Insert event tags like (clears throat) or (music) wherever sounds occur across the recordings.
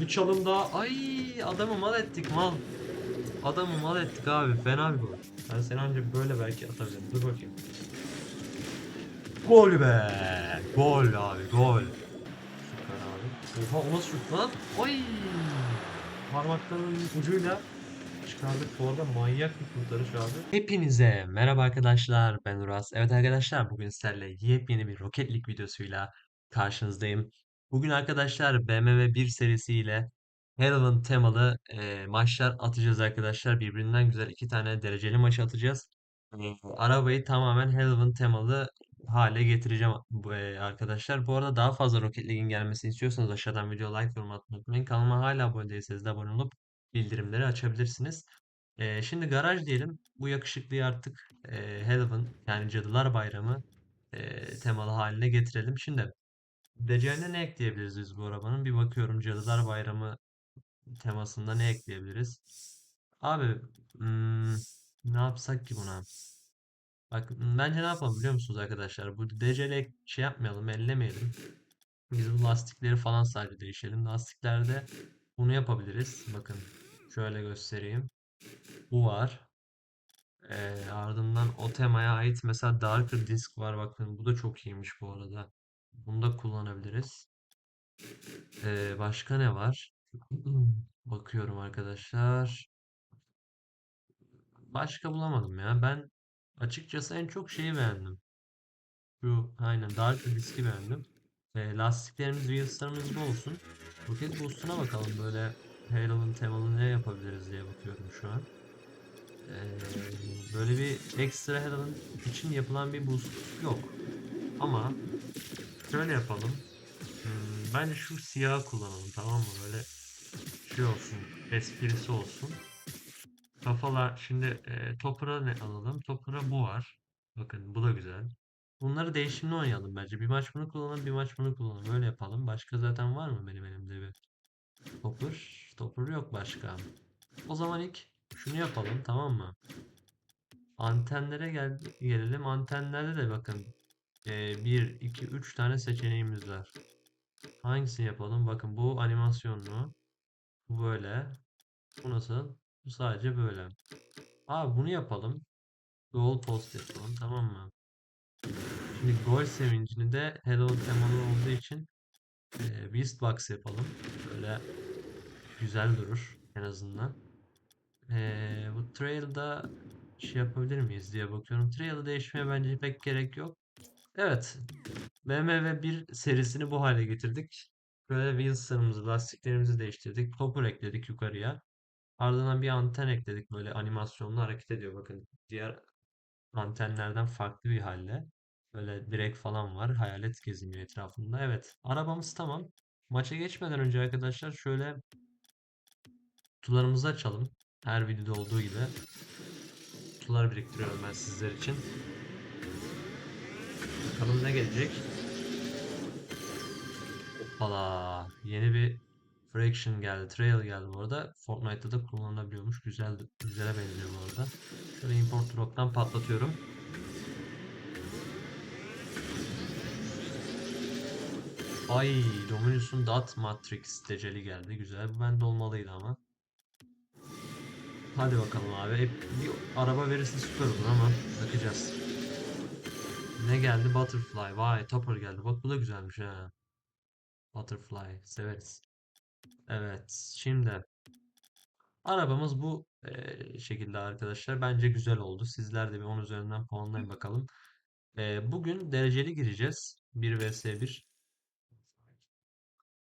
Bir çalım daha. Ay adamı mal ettik mal. Adamı mal ettik abi. Fena bir gol. Ben seni ancak böyle belki atabilirim. Dur bakayım. Gol be. Gol abi gol. Süper abi. Oha o nasıl şut lan? Oy. Parmaklarının ucuyla çıkardık. Bu arada manyak bir kurtarış abi. Hepinize merhaba arkadaşlar. Ben Uras. Evet arkadaşlar bugün sizlerle yepyeni bir Rocket League videosuyla karşınızdayım. Bugün arkadaşlar BMW 1 serisiyle Halloween temalı e, maçlar atacağız arkadaşlar. Birbirinden güzel iki tane dereceli maç atacağız. E, arabayı tamamen Halloween temalı hale getireceğim e, arkadaşlar. Bu arada daha fazla Rocket League'in gelmesini istiyorsanız aşağıdan video like yorum atmayı unutmayın. Kanalıma hala abone değilseniz de abone olup bildirimleri açabilirsiniz. E, şimdi garaj diyelim. Bu yakışıklıyı artık e, Halloween yani Cadılar Bayramı e, temalı haline getirelim. Şimdi Deccaline ne ekleyebiliriz biz bu arabanın? Bir bakıyorum Cadılar Bayramı temasında ne ekleyebiliriz? Abi hmm, ne yapsak ki buna? Bak bence ne yapalım biliyor musunuz arkadaşlar? Bu DCL şey yapmayalım, ellemeyelim. Biz bu lastikleri falan sadece değişelim. Lastiklerde bunu yapabiliriz. Bakın şöyle göstereyim. Bu var. Ee, ardından o temaya ait mesela Darker Disk var. Bakın bu da çok iyiymiş bu arada. Bunu da kullanabiliriz. Ee, başka ne var? (clears throat) Bakıyorum arkadaşlar. Başka bulamadım ya. Ben açıkçası en çok şeyi beğendim. Şu aynen Dark Disk'i beğendim. E, lastiklerimiz, wheels'larımız bu olsun. Roket boost'una bakalım böyle Halo'nun temalı ne yapabiliriz diye bakıyorum şu an. E, böyle bir ekstra Halo'nun için yapılan bir boost yok. Ama şöyle yapalım. Hmm, bence şu siyahı kullanalım tamam mı? Böyle şey olsun, esprisi olsun. Kafalar şimdi e, Topper'a ne alalım? Topper'a bu var. Bakın bu da güzel. Bunları değişimli oynayalım bence. Bir maç bunu kullanalım, bir maç bunu kullanalım. Öyle yapalım. Başka zaten var mı benim elimde bir Topper? Topper yok başka. O zaman ilk şunu yapalım tamam mı? Antenlere gel gelelim. Antenlerde de bakın 1, 2, 3 tane seçeneğimiz var. Hangisini yapalım? Bakın bu animasyonlu. Bu böyle. Bu nasıl? Bu sadece böyle. Abi bunu yapalım. Goal post yapalım tamam mı? Şimdi gol sevincini de Hello temalı olduğu için e, Beast Box yapalım. Böyle güzel durur en azından. E, bu Trail'da şey yapabilir miyiz diye bakıyorum. Trail'ı değişmeye bence pek gerek yok. Evet. BMW 1 serisini bu hale getirdik. Böyle wheels'larımızı, lastiklerimizi değiştirdik. Topper ekledik yukarıya. Ardından bir anten ekledik böyle animasyonlu hareket ediyor. Bakın diğer antenlerden farklı bir halle. Böyle direk falan var. Hayalet geziniyor etrafında. Evet. Arabamız tamam. Maça geçmeden önce arkadaşlar şöyle kutularımızı açalım. Her videoda olduğu gibi. Kutular biriktiriyorum ben sizler için. Bakalım ne gelecek. Hoppala. Yeni bir Fraction geldi. Trail geldi bu arada. Fortnite'da da kullanılabiliyormuş. Güzel, güzele benziyor bu arada. Şöyle import drop'tan patlatıyorum. Ay Dominus'un Dot Matrix deceli geldi. Güzel. Bu bende olmalıydı ama. Hadi bakalım abi. Hep bir araba verirse süper olur ama bakacağız. Ne geldi? Butterfly. Vay Topper geldi. Bak bu da güzelmiş ha. Butterfly. Severiz. Evet. Şimdi arabamız bu e, şekilde arkadaşlar. Bence güzel oldu. Sizler de bir 10 üzerinden puanlayın bakalım. E, bugün dereceli gireceğiz. 1 vs 1.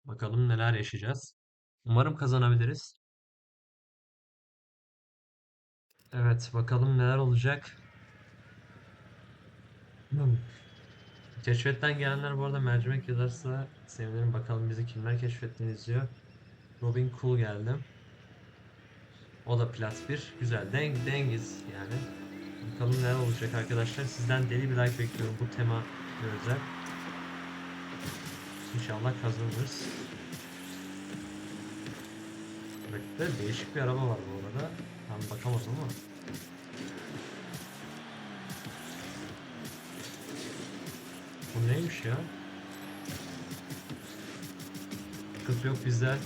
Bakalım neler yaşayacağız. Umarım kazanabiliriz. Evet, bakalım neler olacak. Keşfetten gelenler bu arada mercimek yazarsa sevinirim. Bakalım bizi kimler keşfetten izliyor. Robin Cool geldi. O da plat 1. Güzel. Deng, dengiz yani. Bakalım neler olacak arkadaşlar. Sizden deli bir like bekliyorum bu tema özel. İnşallah kazanırız. Rakipte değişik bir araba var bu arada. Tam bakamadım ama. Neymiş ya? Sıkıntı yok bizler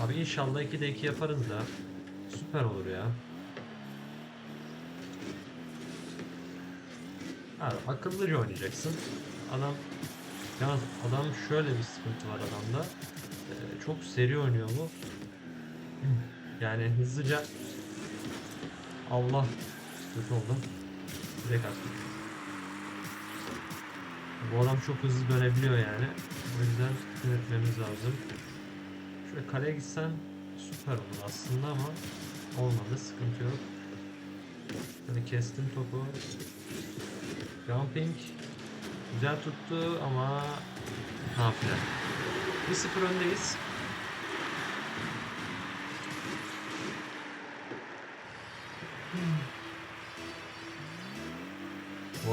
Abi inşallah 2'de 2 yaparız da süper olur ya. Abi akıllıca oynayacaksın. Adam yalnız adam şöyle bir sıkıntı var adamda. Ee, çok seri oynuyor bu. Yani hızlıca Allah kötü oldu. Direkt attım. Bu adam çok hızlı dönebiliyor yani. O yüzden yönetmemiz lazım. Şöyle kaleye gitsen süper olur aslında ama olmadı. Sıkıntı yok. Şöyle kestim topu. Jumping güzel tuttu ama nafile. 1-0 öndeyiz.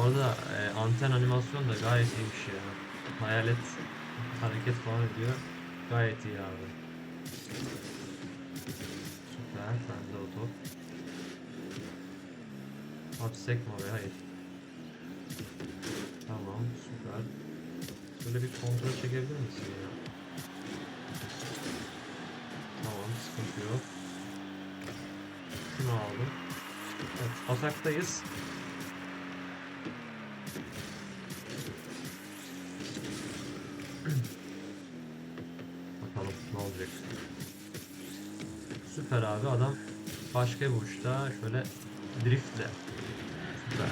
Arada e, anten animasyon da gayet iyiymiş ya. Hayalet hareket falan ediyor. Gayet iyi abi. Süper. Sende o top. Abi sekme oraya. Hayır. Tamam. Süper. Şöyle bir kontrol çekebilir misin ya? Tamam. Sıkıntı yok. Şunu aldım. Evet. Ataktayız. Süper abi adam başka bir uçta şöyle driftle. Süper.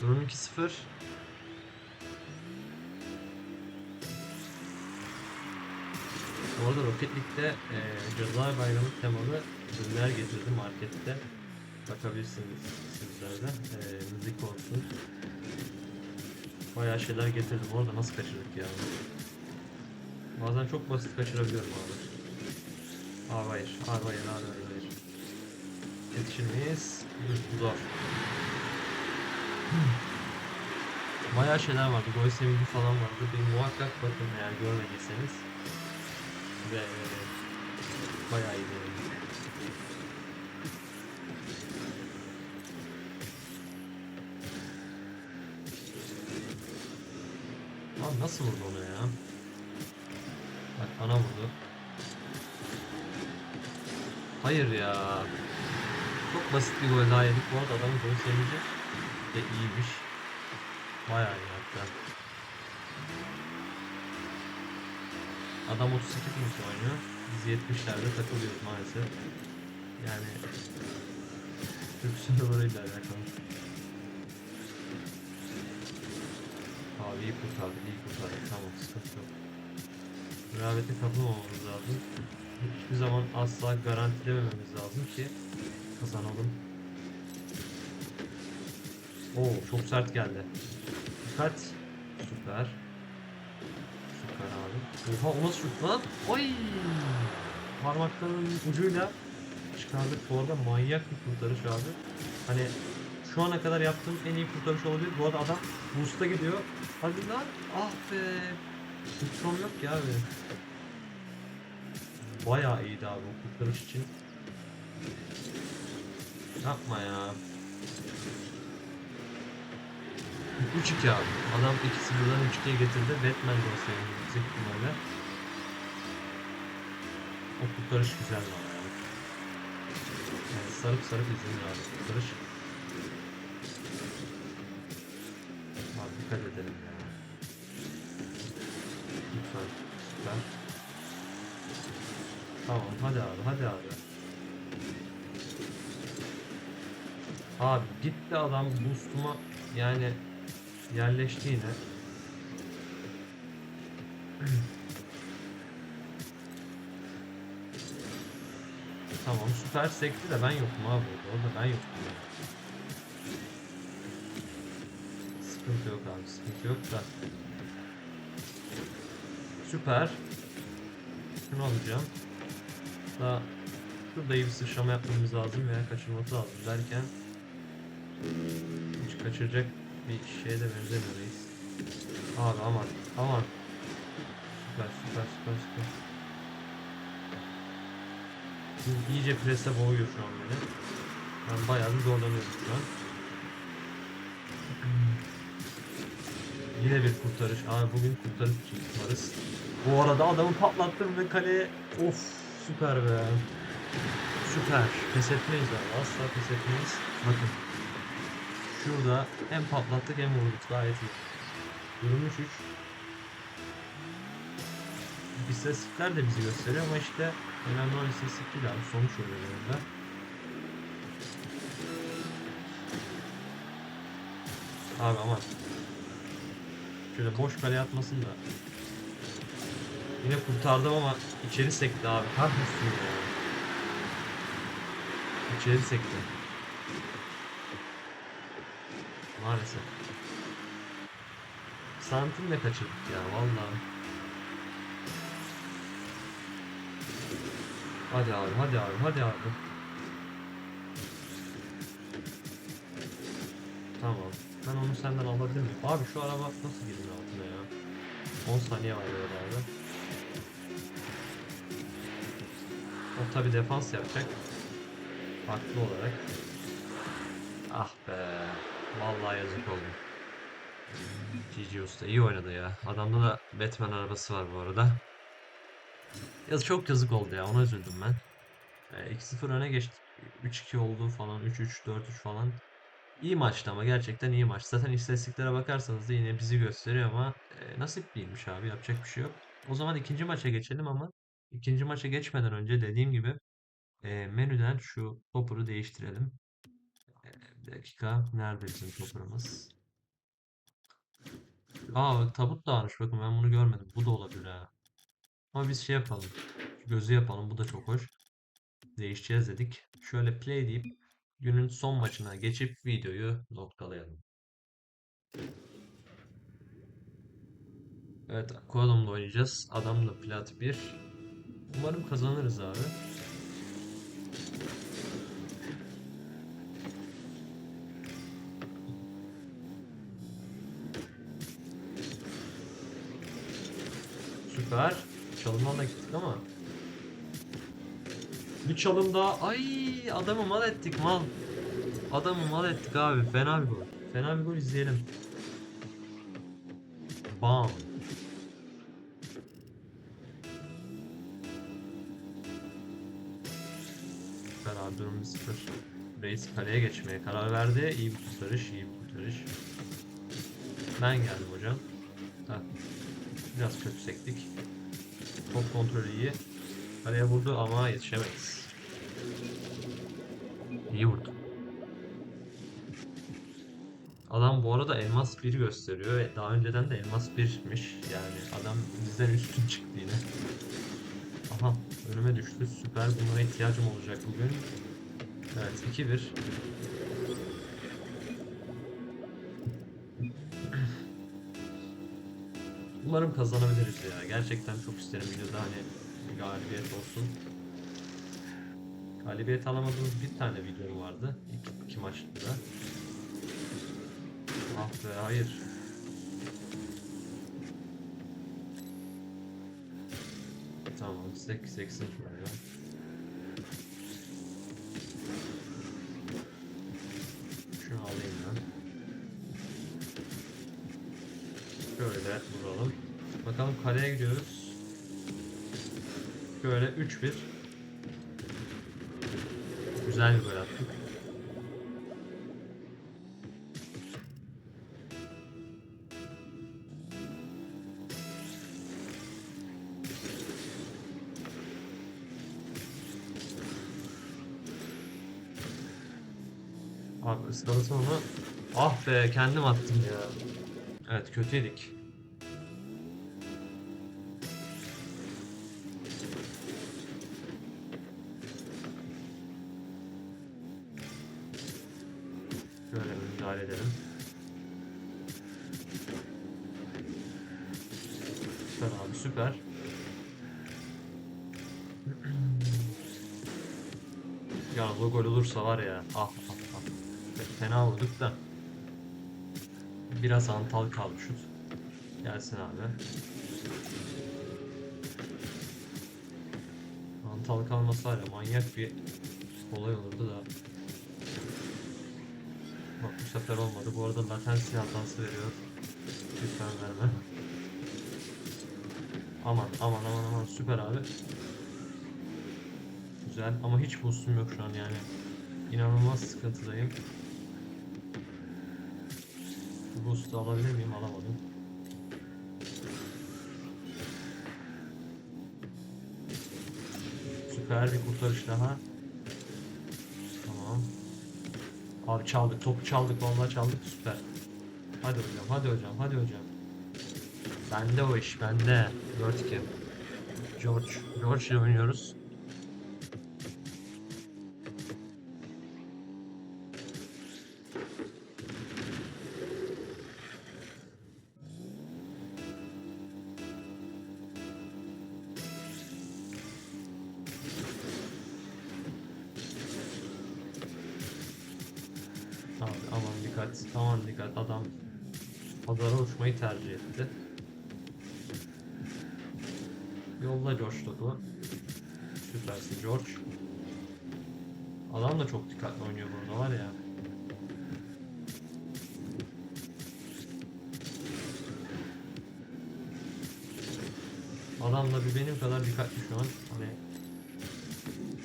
Durum 2-0. Bu arada Rocket League'de e, Cadılar Bayramı temalı ürünler getirdim markette. Bakabilirsiniz sizler de. E, müzik olsun. Bayağı şeyler getirdim. Orada nasıl kaçırdık ya? Bazen çok basit kaçırabiliyorum abi. Abi hayır. Abi hayır. Abi hayır. hayır. Hı, Zor. Bayağı şeyler vardı. Gol sevinci falan vardı. Bir muhakkak bakın eğer görmediyseniz. Ve bayağı iyi yani. Abi nasıl vurdu onu ya? Bana vurdu. Hayır ya. Çok basit bir gol daha yedik. Bu arada adamın gol sevinci de iyiymiş. Bayağı iyi hatta. Adam 32 pinç oynuyor. Biz 70'lerde takılıyoruz maalesef. Yani Türk serverıyla alakalı. Abi iyi kurtardık, iyi kurtardık. Tamam, sıkıntı yok. Rehavete kapılmamamız lazım. Hiçbir zaman asla garantilemememiz lazım ki kazanalım. Oo, çok sert geldi. Dikkat. Süper. Süper abi. Oha o nasıl şut lan? Oy! Parmaklarının ucuyla çıkardık. Bu arada manyak bir kurtarış abi. Hani şu ana kadar yaptığım en iyi kurtarış olabilir. Bu arada adam boost'a gidiyor. Hadi lan. Ah be. Tutrom yok ya abi. Bayağı iyiydi abi o için. Yapma ya. 3-2 abi. Adam 2-0'dan 3-2'ye getirdi. Batman de olsa yani yüksek ihtimalle. O kurtarış güzel var ya. Yani sarıp sarıp izlenir abi kurtarış. Abi dikkat edelim ya. Lütfen. Süper. Tamam hadi abi hadi abi. Abi gitti adam boostuma yani yerleşti yine. (clears throat) Tamam süper sekti de ben yokum abi orada. Ben yokum ya. Sıkıntı yok abi sıkıntı yok da. Süper. Şunu alacağım. Daha şurada iyi bir sıçrama yapmamız lazım veya kaçırması lazım derken hiç kaçıracak bir şeye de benzemiyor reis. Abi aman aman. Süper süper süper süper. İyice prese boğuyor şu an beni. Ben bayağı bir zorlanıyorum şu an. Yine bir kurtarış. Abi bugün kurtarış varız. Bu arada adamı patlattım ve kaleye of süper be. Süper. Pes etmeyiz abi. Asla pes etmeyiz. Bakın. Şurada hem patlattık hem vurduk. Gayet iyi. Durum 3-3. İstatistikler de bizi gösteriyor ama işte önemli olan istatistik değil abi. Sonuç oluyor burada. Abi aman. Şöyle boş kaleye atmasın da. Yine kurtardım ama içeri sekti abi. Kahretsin ya. İçeri sekti. Maalesef. Santimle kaçırdık ya vallahi. Hadi abi, hadi abi, hadi abi. Senden alabilir miyim? Abi şu araba nasıl girdin altına ya? 10 saniye var böyle abi. O tabi defans yapacak. Haklı olarak. Ah be. Vallahi yazık oldu. GG Usta iyi oynadı ya. Adamda da Batman arabası var bu arada. Yaz çok yazık oldu ya. Ona üzüldüm ben. E, 2-0 öne geçtik. 3-2 oldu falan. 3-3, 4-3 falan. İyi maçtı ama gerçekten iyi maç. Zaten istatistiklere bakarsanız da yine bizi gösteriyor ama e, nasip değilmiş abi. Yapacak bir şey yok. O zaman ikinci maça geçelim ama ikinci maça geçmeden önce dediğim gibi e, menüden şu topuru değiştirelim. E, bir dakika. Nerede bizim topurumuz? Aa tabut dağılmış. Bakın ben bunu görmedim. Bu da olabilir ha. Ama biz şey yapalım. Gözü yapalım. Bu da çok hoş. Değişeceğiz dedik. Şöyle play deyip günün son maçına geçip videoyu noktalayalım. Evet, Koalum'da oynayacağız. Adam da plat 1. Umarım kazanırız abi. Süper. Çalımdan da gittik ama. Bir çalım daha. Ay adamı mal ettik mal. Adamı mal ettik abi. Fena bir gol. Fena bir gol izleyelim. Bam. Süper abi durum 1-0. Reis kaleye geçmeye karar verdi. İyi bir kurtarış, iyi bir kurtarış. Ben geldim hocam. Ha. Biraz kötü sektik. Top kontrolü iyi. Kaleye vurdu ama yetişemeyiz. İyi vurdu. Adam bu arada elmas 1 gösteriyor ve daha önceden de elmas 1'miş. Yani adam bizden üstün çıktı yine. Aha önüme düştü. Süper. Bunlara ihtiyacım olacak bugün. Evet 2-1. Umarım kazanabiliriz ya. Gerçekten çok isterim videoda hani bir galibiyet olsun. Galibiyet alamadığımız bir tane videom vardı. İki, iki maçta da. Ah be hayır. Tamam 8 80 şuraya. Şunu alayım ben. Şöyle vuralım. Bakalım kaleye gidiyoruz. Şöyle 3-1. Güzel bir gol attık. Abi ıskalasam ama ah be kendim attım ya. Evet kötüydük. Yalnız o gol olursa var ya ah ah ah. Fena vurduk da. Biraz antal kaldı şut. Gelsin abi. Antal kalması var ya manyak bir olay olurdu da. Bak bu sefer olmadı. Bu arada latency hatası veriyor. Lütfen verme. Aman aman aman aman süper abi. Güzel ama hiç boostum yok şu an yani. İnanılmaz sıkıntıdayım. Bu alabilir miyim? Alamadım. Süper bir kurtarış daha. Tamam. Abi çaldık, topu çaldık, vallahi çaldık, süper. Hadi hocam, hadi hocam, hadi hocam. Bende o iş, bende. 4-2. George, George ile oynuyoruz. Dikkat, aman dikkat adam pazara uçmayı tercih etti. Yolla George topu. Süpersin George. Adam da çok dikkatli oynuyor burada var ya. Adam da bir benim kadar dikkatli şu an. Hani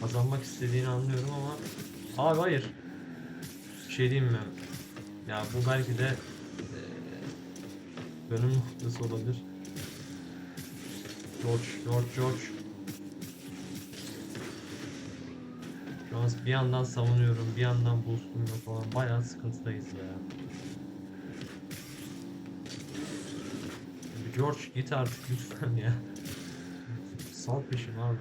kazanmak istediğini anlıyorum ama abi hayır. Bir şey diyeyim mi? Ya bu belki de eee dönüm noktası olabilir. George, George, George. Şu an bir yandan savunuyorum, bir yandan boostum yok falan. Bayağı sıkıntıdayız ya. George git artık lütfen ya. Sal peşimi abi.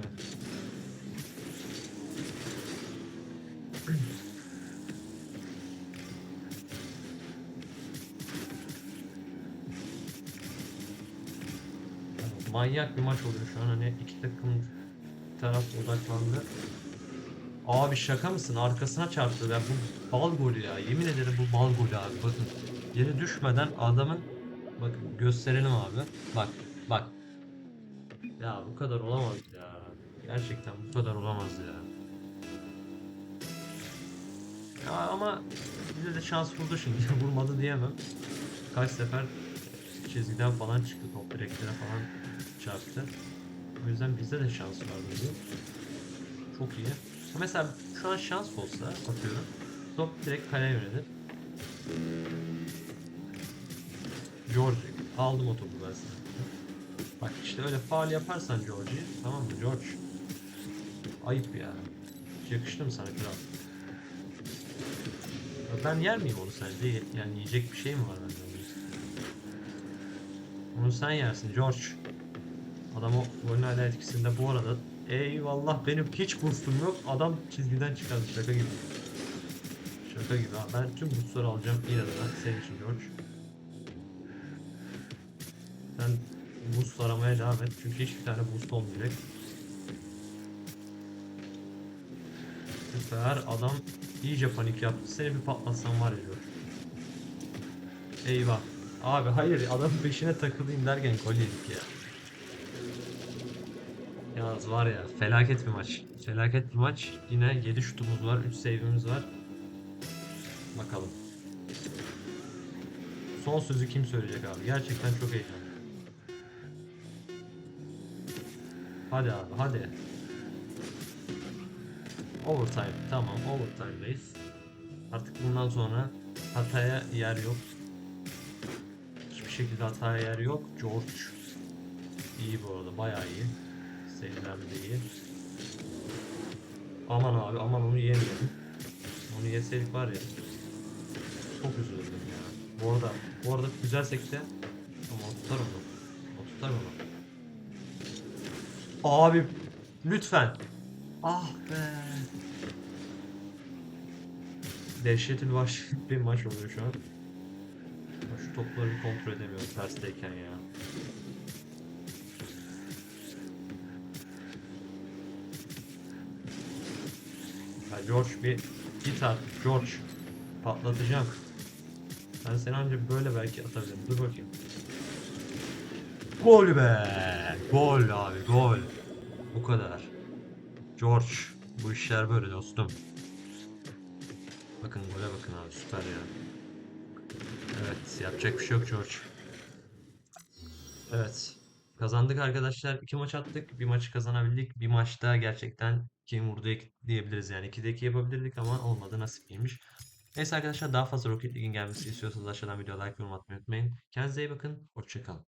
Manyak bir maç oluyor şu an hani iki takım taraf odaklandı. Abi şaka mısın? Arkasına çarptı ya bu bal golü ya. Yemin ederim bu bal golü abi. Bakın yere düşmeden adamın bakın gösterelim abi. Bak bak. Ya bu kadar olamaz ya. Gerçekten bu kadar olamaz ya. Ya ama bize de şans buldu şimdi. (laughs) Vurmadı diyemem. Kaç sefer çizgiden falan çıktı top direklere falan çarptı. O yüzden bizde de şans var dedi. Çok iyi. Mesela şu an şans olsa atıyorum. Top direkt kaleye yönelir. George aldım o topu ben sana. Bak işte öyle faal yaparsan George'i tamam mı George? Ayıp ya. Yakıştı mı sana kral? Ben yer miyim onu sence? Yani yiyecek bir şey mi var bende? Onu sen yersin George. Adam o golün hala etkisinde bu arada. Eyvallah benim hiç boostum yok. Adam çizgiden çıkardı şaka gibi. Şaka gibi ha. Ben tüm boostları alacağım inadına. Senin için George. Sen boost aramaya devam et. Çünkü hiçbir tane boost olmayacak. Süper. Adam iyice panik yaptı. Seni bir patlatsam var ya George. Eyvah. Abi hayır adamın peşine takılayım derken gol yedik ya. Yalnız var ya felaket bir maç. Felaket bir maç. Yine 7 şutumuz var, 3 save'imiz var. Bakalım. Son sözü kim söyleyecek abi? Gerçekten çok heyecanlı. Hadi abi hadi. Overtime. Tamam overtime'dayız. Artık bundan sonra hataya yer yok. Hiçbir şekilde hataya yer yok. George iyi bu arada bayağı iyi. Seyirler de iyi. Aman abi aman onu yemeyelim. Onu yeseydik var ya. Çok üzüldüm ya. Bu arada bu arada güzelsek de ama tutar onu. O tutar onu. Abi lütfen. Ah be. Dehşetli bir maç, bir maç oluyor şu an. Şu topları bir kontrol edemiyorum tersteyken ya. George bir git artık George. Patlatacağım. Ben seni ancak böyle belki atabilirim. Dur bakayım. Gol be! Gol abi gol. Bu kadar. George. Bu işler böyle dostum. Bakın gole bakın abi süper ya. Evet yapacak bir şey yok George. Evet. Kazandık arkadaşlar. İki maç attık. Bir maçı kazanabildik. Bir maçta gerçekten kim vurdu diyebiliriz yani. 2'de 2 yapabilirdik ama olmadı. Nasipiymiş. Neyse arkadaşlar daha fazla Rocket League'in gelmesini istiyorsanız aşağıdan video like yorum atmayı unutmayın. Kendinize iyi bakın. Hoşçakalın.